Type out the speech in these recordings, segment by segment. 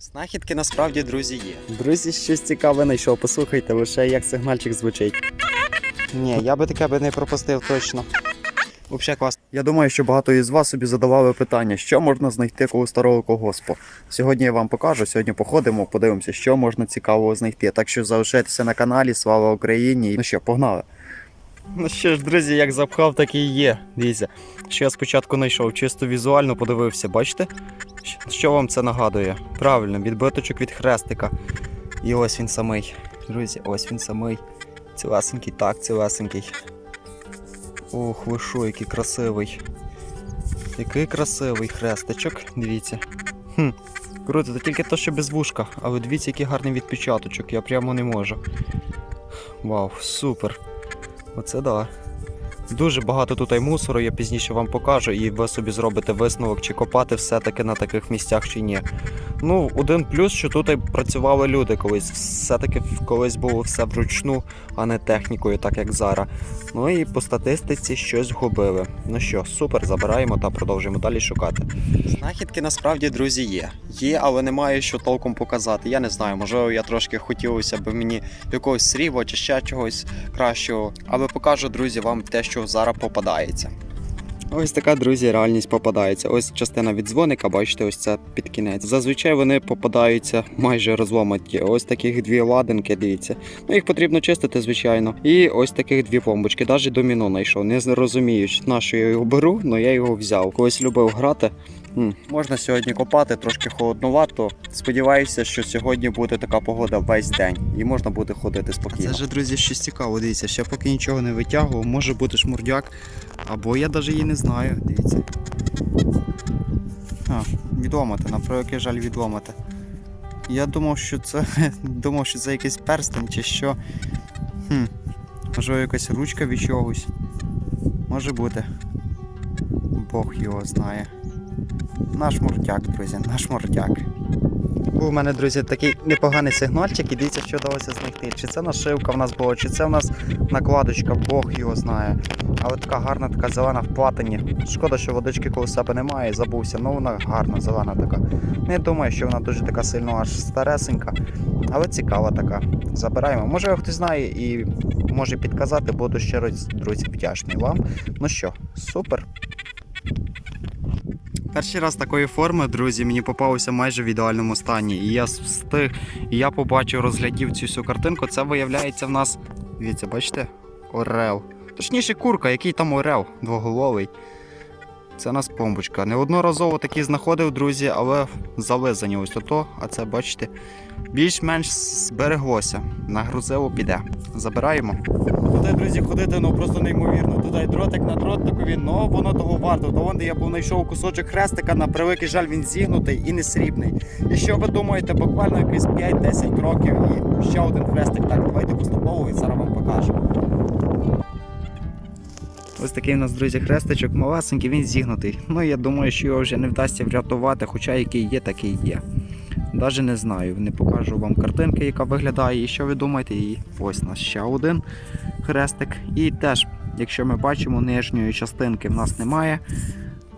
Знахідки насправді, друзі, є. Друзі, щось цікаве знайшов. Послухайте лише, як сигнальчик звучить. Ні, я би таке би не пропустив точно. Взагалі клас. Я думаю, що багато із вас собі задавали питання, що можна знайти коло старого колгоспу. Сьогодні я вам покажу. Сьогодні походимо, подивимося, що можна цікавого знайти. Так що залишайтеся на каналі. Слава Україні! Ну що, погнали! Ну що ж, друзі, як запхав, так і є. Дивіться, що я спочатку знайшов, чисто візуально подивився, бачите? Що вам це нагадує? Правильно, відбиточок від хрестика. І ось він самий. Друзі, ось він самий. Цілесенький, так, цілесенький. Ох, ви що, який красивий. Який красивий хрестичок, дивіться. Хм, круто, це тільки то, що без вушка, але дивіться, який гарний відпечаточок, я прямо не можу. Вау, супер. Оце да. Дуже багато тут і мусору, я пізніше вам покажу, і ви собі зробите висновок, чи копати все-таки на таких місцях, чи ні. Ну, один плюс, що тут працювали люди колись. Все-таки колись було все вручну, а не технікою, так як зараз. Ну і по статистиці щось губили. Ну що, супер, забираємо та продовжуємо далі шукати. Знахідки насправді, друзі, є. Є, але немає що толком показати. Я не знаю, можливо, я трошки хотілося б мені якогось срібла чи ще чогось кращого. Але покажу, друзі, вам те, що зараз попадається. Ось така, друзі, реальність попадається. Ось частина від дзвоника, бачите, ось це під кінець. Зазвичай вони попадаються майже розломаті. Ось таких дві ладинки, дивіться. Ну їх потрібно чистити, звичайно. І ось таких дві бомбочки. Навіть доміно знайшов. Не розумію, на що я його беру, але я його взяв. Колись любив грати. Можна сьогодні копати, трошки холоднувато. Сподіваюся, що сьогодні буде така погода весь день і можна буде ходити спокійно. Це ж, друзі, щось цікаво. Дивіться, ще поки нічого не витягував, може бути шмурдяк, або я навіть її не знаю. Дивіться. А, відломати, на превеликий жаль відломати. Я думав, що це. думав, що це якийсь перстень чи що. Хм. Можливо, якась ручка від чогось. Може бути. Бог його знає. Наш муртяк, друзі, наш муртяк. Був у мене, друзі, такий непоганий сигнальчик, і дивіться, що вдалося знайти. Чи це нашивка в нас була, чи це в нас накладочка, Бог його знає. Але така гарна, така зелена в платині. Шкода, що водички коло себе немає, забувся. Ну вона гарна, зелена така. Не думаю, що вона дуже така сильно аж старесенька, але цікава така. Забираємо. Може хтось знає і може підказати, буду щиро, друзі, вдячний вам. Ну що, супер. Перший раз такої форми, друзі, мені попалося майже в ідеальному стані. І я встиг, і я побачив, розглядів цю всю картинку. Це виявляється в нас. Дивіться, бачите? Орел. Точніше, курка, який там орел двоголовий. Це нас помбочка. Неодноразово такі знаходив, друзі, але зализані ось ото, а це, бачите, більш-менш збереглося. Нагрузило піде. Забираємо. Туди, друзі, ходити ну просто неймовірно. Туди дротик на дротикові, ну воно того варто. То де я був знайшов кусочок хрестика, на превеликий жаль, він зігнутий і не срібний. І що ви думаєте, буквально якісь 5-10 кроків і ще один хрестик. Так, давайте поступово і зараз вам покажу. Ось такий у нас, друзі, хрестичок малесенький, він зігнутий. Ну я думаю, що його вже не вдасться врятувати, хоча який є, такий є. Навіть не знаю, не покажу вам картинки, яка виглядає, і що ви думаєте. І ось у нас ще один хрестик. І теж, якщо ми бачимо, нижньої частинки в нас немає.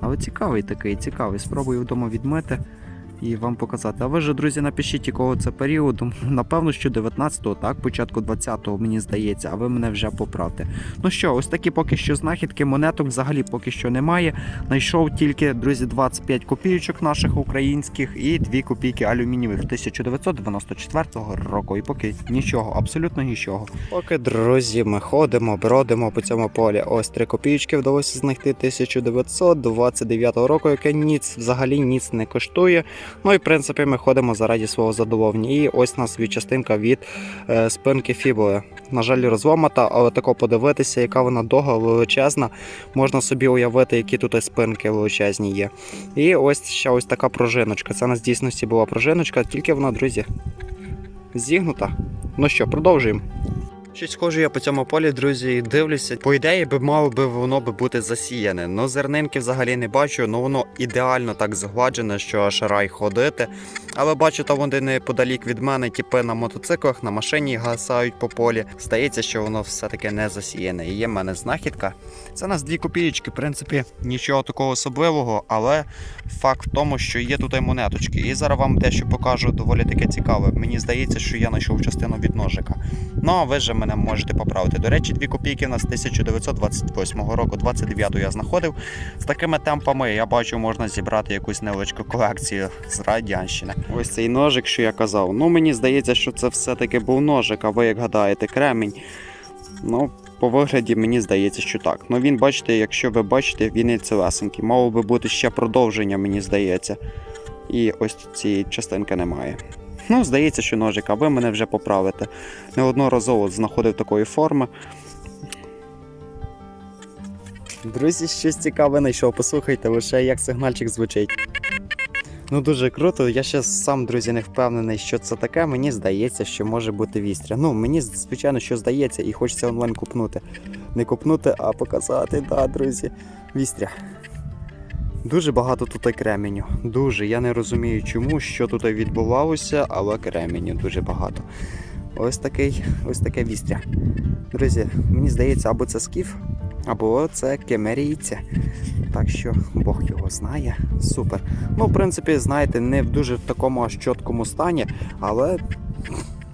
Але цікавий такий, цікавий. Спробую вдома відмити і вам показати. А ви ж, друзі, напишіть, якого це періоду. Напевно, що 19-го, так, початку 20-го, мені здається, а ви мене вже поправте. Ну що, ось такі поки що знахідки, монеток взагалі поки що немає. Знайшов тільки, друзі, 25 копійочок наших українських і 2 копійки алюмінієвих 1994 року. І поки нічого, абсолютно нічого. Поки, друзі, ми ходимо, бродимо по цьому полі. Ось 3 копійочки вдалося знайти 1929 року, яке ніц взагалі ніц не коштує. Ну і в принципі ми ходимо заради свого задоволення. І ось у нас від частинка від е, спинки фібули. На жаль, розломата, але тако подивитися, яка вона довга, величезна. Можна собі уявити, які тут спинки величезні є. І ось ще ось така пружиночка. Це на дійсності була пружиночка, тільки вона, друзі, зігнута. Ну що, продовжуємо. Щось схоже я по цьому полі, друзі, дивлюся. По ідеї би мало би воно би бути засіяне. Ну зернинки взагалі не бачу, ну воно ідеально так згладжене, що аж рай ходити. Але бачу, там вони неподалік від мене, тіпи на мотоциклах, на машині гасають по полі. Здається, що воно все-таки не засіяне. І є в мене знахідка. Це у нас дві копієчки, в принципі, нічого такого особливого, але факт в тому, що є тут і монеточки. І зараз вам дещо покажу доволі таке цікаве. Мені здається, що я знайшов частину від ножика. Ну, а ви ж мене можете поправити. До речі, дві копійки у нас 1928 року, 29-го я знаходив. З такими темпами я бачу, можна зібрати якусь невеличку колекцію з радянщини. Ось цей ножик, що я казав. Ну, мені здається, що це все-таки був ножик, а ви як гадаєте, кремінь. Ну, по вигляді мені здається, що так. Ну він, бачите, якщо ви бачите, він і цілесенький. Мало би бути ще продовження, мені здається. І ось цієї частинки немає. Ну, здається, що ножик, а ви мене вже поправите. Неодноразово знаходив такої форми. Друзі, щось цікаве знайшов. Послухайте лише, як сигнальчик звучить. Ну дуже круто. Я ще сам, друзі, не впевнений, що це таке. Мені здається, що може бути вістря. Ну, мені звичайно, що здається, і хочеться онлайн купнути. Не купнути, а показати, да, друзі. Вістря. Дуже багато тут кременю. Дуже. Я не розумію, чому, що тут відбувалося, але кременю дуже багато. Ось такий, ось таке вістря. Друзі, мені здається, або це скіф, або це кемерійця. Так що Бог його знає. Супер. Ну, в принципі, знаєте, не в дуже такому аж чіткому стані, але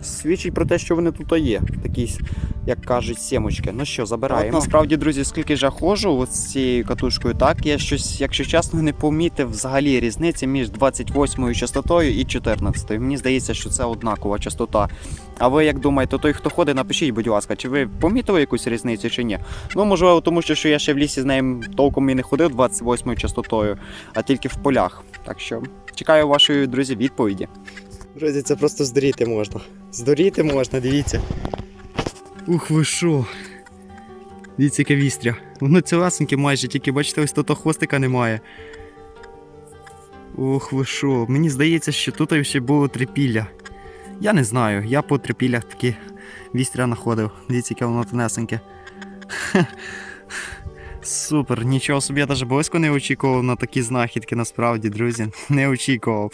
свідчить про те, що вони тут є. Такі, як кажуть, сімочки. Ну що, забираємо. От, насправді, друзі, скільки ж я ходжу з цією катушкою, так я щось, якщо чесно, не помітив взагалі різниці між 28 частотою і 14. Мені здається, що це однакова частота. А ви як думаєте, той, хто ходить, напишіть, будь ласка, чи ви помітили якусь різницю чи ні? Ну, можливо, тому що що я ще в лісі з нею толком і не ходив 28 частотою, а тільки в полях. Так що чекаю вашої, друзі, відповіді. Друзі, це просто здуріти можна. Здуріти можна, дивіться. Ух, ви що? Дивіться, яке вістря. Воно цілесеньке майже, тільки бачите, ось тут хвостика немає. Ох, ви що? Мені здається, що тут ще було трипілля. Я не знаю, я по трипіллях такі вістря знаходив. Дивіться, яке воно тонесеньке. Супер, нічого собі я навіть близько не очікував на такі знахідки, насправді, друзі. Не очікував.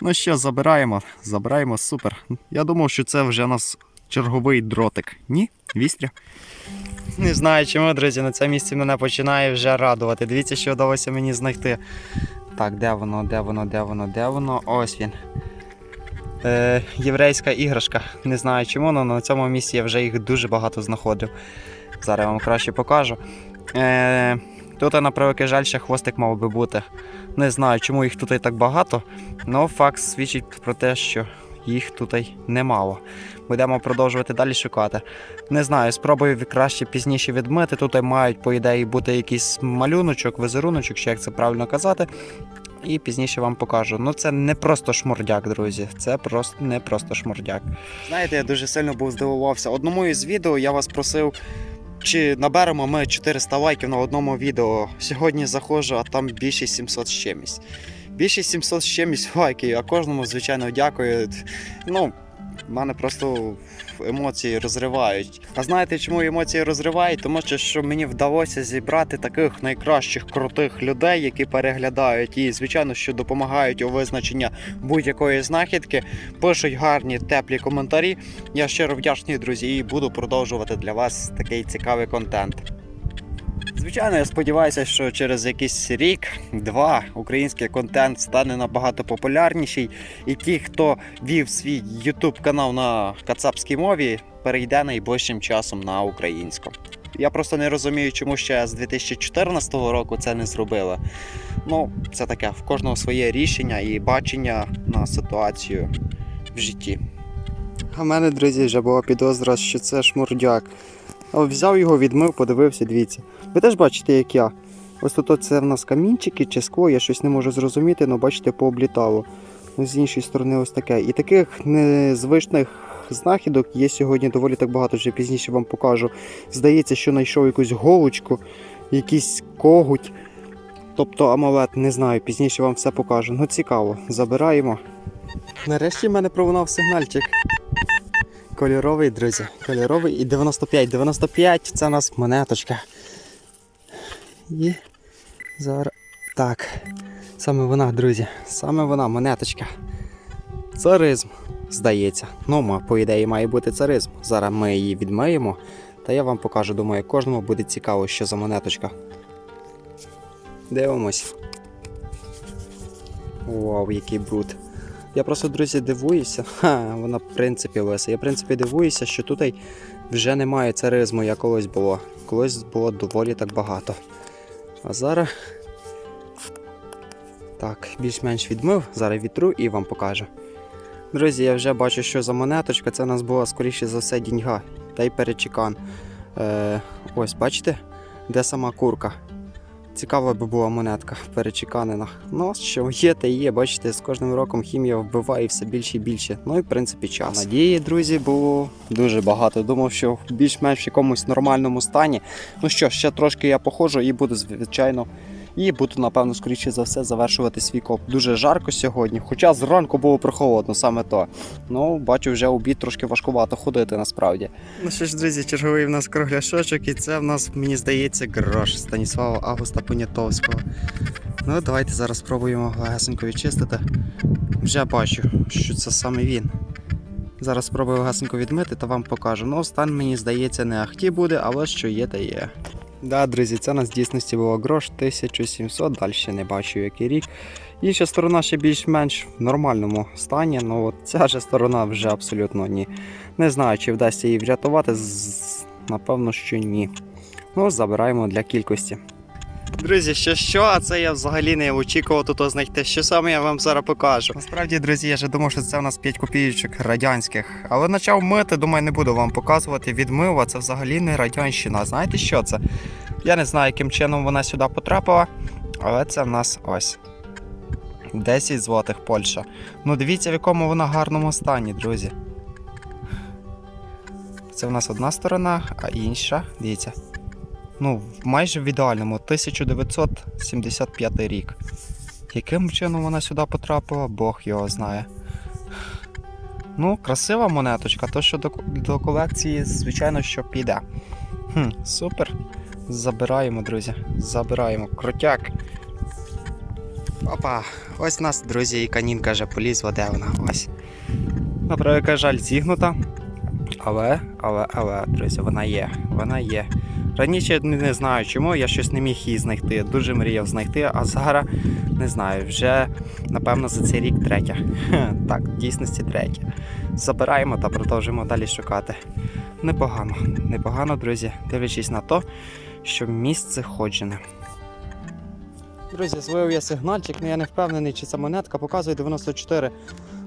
Ну що, забираємо, забираємо, супер. Я думав, що це вже нас черговий дротик. Ні? Вістря? Не знаю чому, друзі, на це місце мене починає вже радувати. Дивіться, що вдалося мені знайти. Так, де воно, де воно, де воно, де воно? Ось він. Е, єврейська іграшка. Не знаю чому, але на цьому місці я вже їх дуже багато знаходив. Зараз я вам краще покажу. Е, тут, на превеликий жаль, ще хвостик мав би бути. Не знаю, чому їх тут і так багато, але факт свідчить про те, що їх тут немало. Будемо продовжувати далі шукати. Не знаю, спробую краще пізніше відмити. Тут мають, по ідеї, бути якийсь малюночок, візеруночок, чи як це правильно казати. І пізніше вам покажу. Ну це не просто шмурдяк, друзі. Це просто не просто шмурдяк. Знаєте, я дуже сильно був здивувався. Одному із відео я вас просив, чи наберемо ми 400 лайків на одному відео. Сьогодні заходжу, а там більше 700 з чимось. Більше 700 з чимось лайків, а кожному, звичайно, дякую. Ну, в мене просто емоції розривають. А знаєте, чому емоції розривають? Тому що, що мені вдалося зібрати таких найкращих крутих людей, які переглядають і, звичайно, що допомагають у визначенні будь-якої знахідки, пишуть гарні теплі коментарі. Я щиро вдячний, друзі, і буду продовжувати для вас такий цікавий контент. Звичайно, я сподіваюся, що через якийсь рік-два український контент стане набагато популярніший, і ті, хто вів свій YouTube канал на кацапській мові, перейде найближчим часом на українську. Я просто не розумію, чому ще з 2014 року це не зробили. Ну, це таке, в кожного своє рішення і бачення на ситуацію в житті. А в мене, друзі, вже була підозра, що це шмурдяк. Взяв його, відмив, подивився, дивіться. Ви теж бачите, як я. Ось тут це в нас камінчики чи скло, я щось не можу зрозуміти, але бачите, пооблітало. Ну, з іншої сторони, ось таке. І таких незвичних знахідок є сьогодні доволі так багато, вже пізніше вам покажу. Здається, що знайшов якусь голочку, якийсь когуть. Тобто амулет, не знаю, пізніше вам все покажу. Ну цікаво, забираємо. Нарешті в мене пролунав сигнальчик. Кольоровий, друзі. Кольоровий і 95. 95 це у нас монеточка. І зараз. Так. Саме вона, друзі. Саме вона, монеточка. Царизм, здається. Ну, по ідеї, має бути царизм. Зараз ми її відмиємо. Та я вам покажу, думаю, кожному буде цікаво, що за монеточка. Дивимось. Вау, який бруд. Я просто, друзі, дивуюся. Ха, вона в принципі лиса. Я в принципі дивуюся, що тут вже немає царизму, як колись було. Колись було доволі так багато. А зараз. Так, більш-менш відмив, зараз вітру і вам покажу. Друзі, я вже бачу, що за монеточка. Це у нас була, скоріше за все, діньга. Та й перечекан. Е, ось, бачите, де сама курка. Цікава би була монетка перечеканена. Ну, що є, та є. Бачите, з кожним роком хімія вбиває все більше і більше. Ну і в принципі час. Надії, друзі, було дуже багато. Думав, що більш-менш в якомусь нормальному стані. Ну що, ще трошки я походжу і буду, звичайно. І буду, напевно, скоріше за все, завершувати свій коп. Дуже жарко сьогодні, хоча зранку було прохолодно, саме то. Ну, бачу, вже обід трошки важкувато ходити насправді. Ну що ж, друзі, черговий в нас кругляшочок, і це в нас, мені здається, грош Станіслава Августа Понятовського. Ну, давайте зараз спробуємо легесенько відчистити. Вже бачу, що це саме він. Зараз спробую легесенько відмити та вам покажу. Ну, стан, мені здається, не ахті буде, але що є, та є. Да, друзі, це нас в дійсності було грош 1700, далі не бачу який рік. Інша сторона ще більш-менш в нормальному стані, ну от ця же сторона вже абсолютно ні. Не знаю, чи вдасться її врятувати, напевно, що ні. Ну, забираємо для кількості. Друзі, що що, а це я взагалі не очікував тут знайти. Що саме я вам зараз покажу. Насправді, друзі, я вже думав, що це у нас 5 копійочок радянських. Але почав мити, думаю, не буду вам показувати. Відмив, це взагалі не радянщина. Знаєте що це? Я не знаю, яким чином вона сюди потрапила, але це в нас ось. 10 злотих Польща. Ну дивіться, в якому вона гарному стані, друзі. Це в нас одна сторона, а інша, дивіться. Ну, майже в ідеальному 1975 рік. Яким чином вона сюди потрапила, Бог його знає. Ну, красива монеточка, то що до, до колекції, звичайно, що піде. Хм, супер. Забираємо, друзі. Забираємо. Крутяк. Опа, ось нас, друзі, і канінка вже полізла, де вона? Ось. На превеликий жаль, зігнута. Але, але, але, друзі, вона є. Вона є. Раніше не, знаю чому, я щось не міг її знайти. Дуже мріяв знайти, а зараз не знаю, вже напевно за цей рік третя. Так, в дійсності третя. Забираємо та продовжуємо далі шукати. Непогано, непогано, друзі, дивлячись на то, що місце ходжене. Друзі, зловив я сигнальчик, але я не впевнений, чи ця монетка показує 94.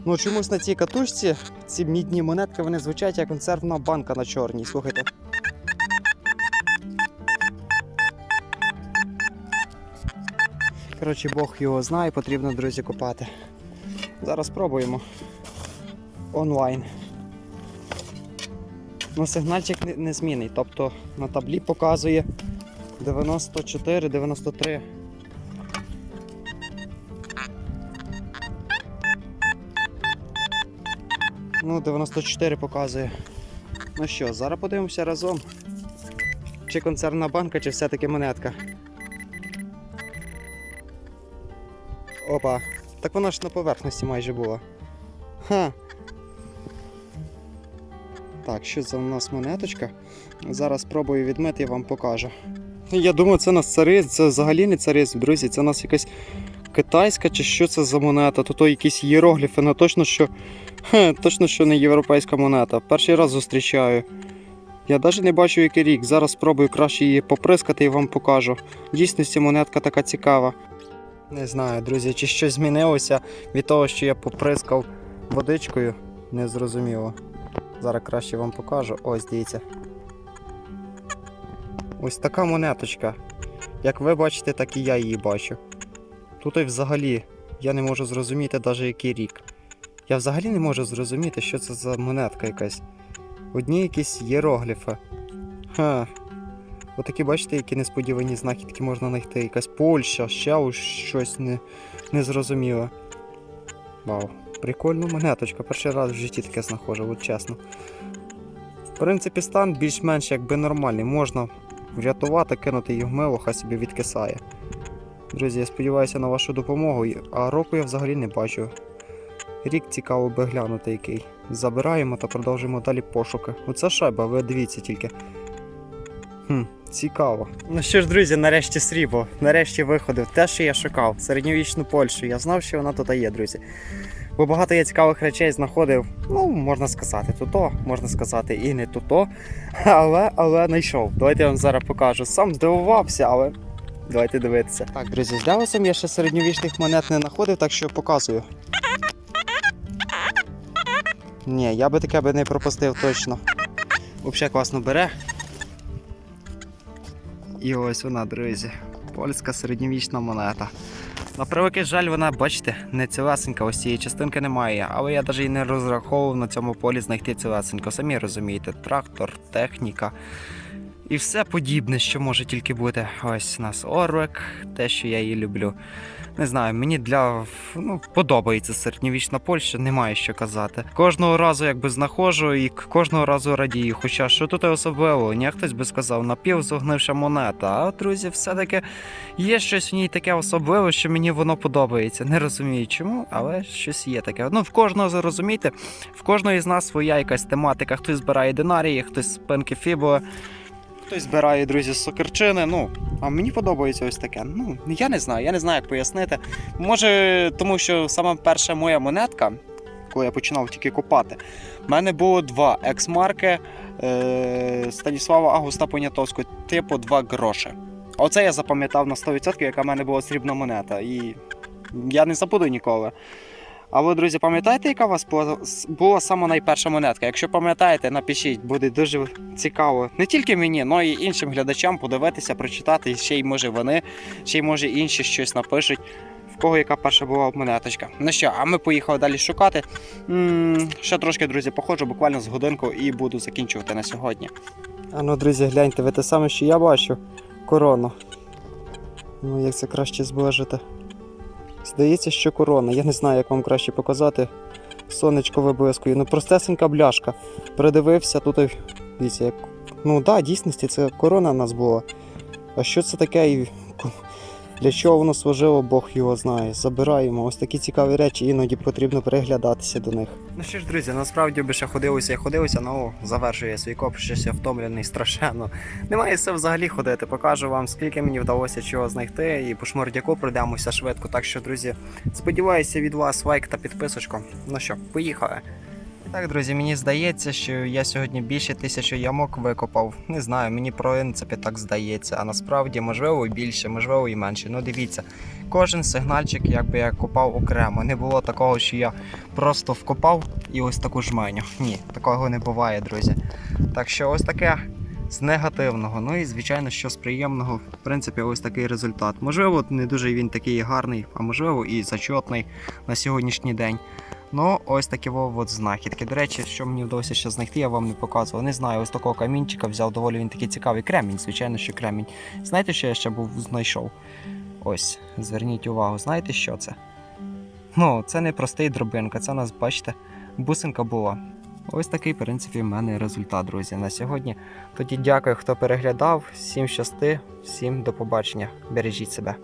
Ну чомусь на цій катушці ці мідні монетки вони звучать як консервна банка на чорній. Слухайте. Коротше, Бог його знає, потрібно, друзі, копати. Зараз спробуємо. Онлайн. Ну, сигнальчик не, не змінний. Тобто на таблі показує 94, 93. Ну, 94 показує. Ну що, зараз подивимося разом. Чи концерна банка, чи все-таки монетка. Опа. Так вона ж на поверхності майже була. Ха. Так, що це у нас монеточка? Зараз спробую відмити і вам покажу. Я думаю, це нас царизм, це взагалі не царизм, друзі, це у нас якась китайська чи що це за монета? Тут якісь іерогліфи, ну точно, що. Хе, точно, що не європейська монета. Перший раз зустрічаю. Я навіть не бачу, який рік. Зараз спробую краще її поприскати і вам покажу. В дійсності монетка така цікава. Не знаю, друзі, чи щось змінилося від того, що я поприскав водичкою. Незрозуміло. Зараз краще вам покажу. Ось дивіться. Ось така монеточка. Як ви бачите, так і я її бачу. Тут і взагалі я не можу зрозуміти навіть який рік. Я взагалі не можу зрозуміти, що це за монетка якась. Одні якісь єрогліфи. Ха. Отакі, бачите, які несподівані знахідки можна знайти. Якась Польща, ще щось не, незрозуміле. Вау. Прикольна монеточка. Перший раз в житті таке знаходжу, от чесно. В принципі, стан більш-менш якби нормальний. Можна врятувати, кинути її в мило, хай собі відкисає. Друзі, я сподіваюся на вашу допомогу, а року я взагалі не бачу. Рік цікаво би глянути який. Забираємо та продовжуємо далі пошуки. Оце шайба, ви дивіться тільки. Хм, цікаво. Ну що ж, друзі, нарешті срібло. Нарешті виходив. Те, що я шукав. Середньовічну Польщу. Я знав, що вона тут є, друзі. Бо багато я цікавих речей знаходив. Ну, можна сказати, то-то, можна сказати, і не то-то. Але, але знайшов. Давайте я вам зараз покажу. Сам здивувався, але давайте дивитися. Так, друзі, з Лявосом я ще середньовічних монет не знаходив, так що показую. Ні, я би таке би не пропустив точно. Взагалі класно бере. І ось вона, друзі. Польська середньовічна монета. На превеликий жаль, вона, бачите, не цілесенька, ось цієї частинки немає. Але я навіть і не розраховував на цьому полі знайти цілесенько. Самі розумієте, трактор, техніка. І все подібне, що може тільки бути. Ось у нас Орвек, те, що я її люблю. Не знаю, мені для ну, подобається середньовічна Польща, немає що казати. Кожного разу якби знаходжу і кожного разу радію. Хоча що тут особливо, ні, хтось би сказав, напівзогнивша монета. А друзі, все-таки є щось в ній таке особливе, що мені воно подобається. Не розумію чому, але щось є таке. Ну, в кожного зрозумійте, в кожного з нас своя якась тематика. Хтось збирає динарії, хтось спинки фібо. Хтось збирає, друзі, сокирчини. Ну, а мені подобається ось таке. Ну, я не знаю, я не знаю, як пояснити. Може, тому що сама перша моя монетка, коли я починав тільки копати, в мене було два екс-марки е- Станіслава Августа Понятовського, типу 2 гроші. Оце я запам'ятав на 100%, яка в мене була срібна монета. І я не забуду ніколи. А ви, друзі, пам'ятаєте, яка у вас була, була сама найперша монетка? Якщо пам'ятаєте, напишіть, буде дуже цікаво не тільки мені, але й іншим глядачам подивитися, прочитати, ще й може вони, ще й може інші щось напишуть. В кого яка перша була монеточка. Ну що, а ми поїхали далі шукати. м ще трошки, друзі, походжу, буквально з годинку і буду закінчувати на сьогодні. А ну, друзі, гляньте, ви те саме, що я бачу. Корона. Ну, як це краще зближити. Здається, що корона. Я не знаю, як вам краще показати. Сонечко виблискує. Ну, простесенька бляшка. Придивився, тут, дивіться, як. Ну так, да, дійсності, це корона в нас була. А що це таке для чого воно служило, Бог його знає. Забираємо. Ось такі цікаві речі, іноді потрібно переглядатися до них. Ну що ж, друзі, насправді би ще ходилося і ходилося, ну завершує свій коп, щось я втомлений страшенно. Немає сил взагалі ходити. Покажу вам, скільки мені вдалося чого знайти, і по шмордяку пройдемося швидко. Так що, друзі, сподіваюся від вас лайк та підписочку. Ну що, поїхали. Так, друзі, мені здається, що я сьогодні більше тисячі ямок викопав. Не знаю, мені в принципі так здається. А насправді, можливо, і більше, можливо, і менше. Ну дивіться, кожен сигнальчик, якби я копав окремо. Не було такого, що я просто вкопав і ось таку жменю. Ні, такого не буває, друзі. Так що ось таке з негативного. Ну і звичайно, що з приємного, в принципі, ось такий результат. Можливо, не дуже він такий гарний, а можливо і зачетний на сьогоднішній день. Ну, ось такі от знахідки. До речі, що мені вдалося ще знайти, я вам не показував. Не знаю, ось такого камінчика взяв доволі він такий цікавий кремінь, звичайно, що кремінь. Знаєте, що я ще був знайшов? Ось, зверніть увагу, знаєте, що це? Ну, це не простий дробинка, це у нас, бачите, бусинка була. Ось такий, в принципі, в мене результат, друзі, на сьогодні. Тоді дякую, хто переглядав. Всім щасти, всім до побачення. Бережіть себе.